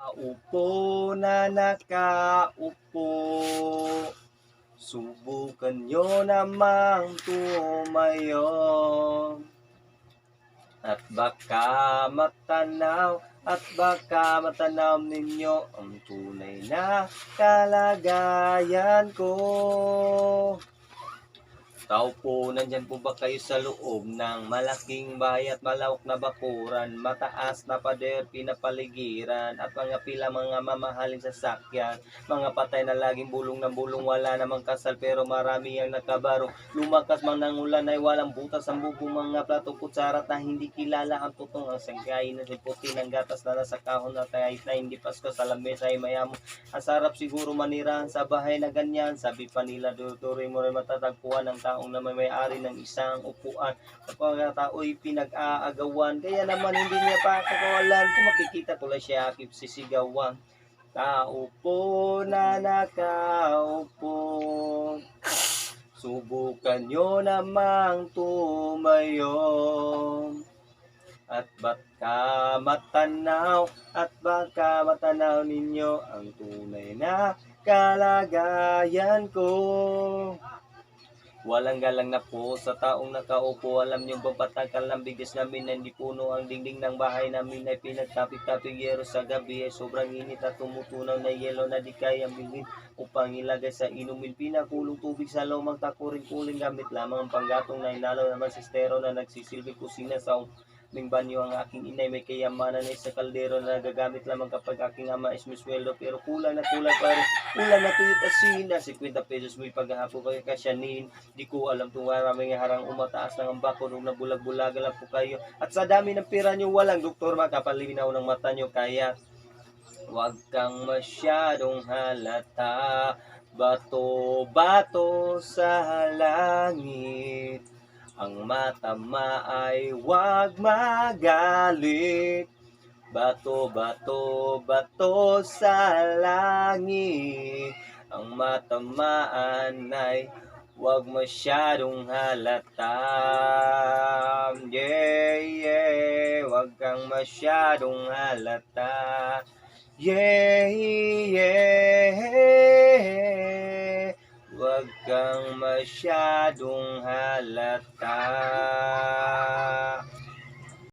Upo na nakaupo. Subukan nyo namang tumayo. At baka matanaw At baka matanaw ninyo Ang tunay na kalagayan ko Tao po, nandyan po ba kayo sa loob ng malaking bahay at malawak na bakuran, mataas na pader, pinapaligiran, at mga pila mga mamahaling sasakyan, mga patay na laging bulong ng bulong, wala namang kasal pero marami ang nakabaro. Lumakas mang nangulan ay walang butas ang bubong mga plato kutsara na hindi kilala ang tutong ang sangkain na puti ng gatas na nasa kahon na tayo na hindi pasko sa lamesa ay mayamo. Ang sarap siguro manirahan sa bahay na ganyan, sabi pa nila Dutore mo rin matatagpuan ng taong na may may-ari ng isang upuan. Kapag tao'y pinag-aagawan. Kaya naman hindi niya pa kakawalan. Kung makikita ko lang siya akip sisigawan. Tao po na nakaupo. Subukan nyo namang tumayo. At baka matanaw? At baka matanaw ninyo? Ang tunay na kalagayan ko Walang galang na po sa taong nakaupo. Alam niyo ba patakal ng bigas namin na hindi puno ang dingding ng bahay namin ay pinagtapik-tapik yero sa gabi ay sobrang init at tumutunaw na yelo na di kayang bingin upang ilagay sa inumin. Pinakulong tubig sa lomang takuring-kuling gamit lamang ang panggatong na inalo naman sistero na nagsisilbi kusina sa Ming banyo ang aking inay. May kayamanan ay sa kaldero na nagagamit lamang kapag aking ama is misweldo pero kulang na kulang pa rin. Kulang na tuyot asin na 50 pesos mo ipaghahapo kayo kasyanin. Di ko alam kung maraming harang umataas ng ang bako nung nabulag-bulagan lang po kayo. At sa dami ng pira nyo, walang doktor makapalinaw ng mata nyo. Kaya Huwag kang masyadong halata. Bato-bato sa langit Ang matama ay huwag magalit Bato-bato, bato sa langit Ang matamaan ay Huwag masyadong halata. Yeah, yeah. Huwag kang masyadong halata. Yeah, yeah. irsyadong halatta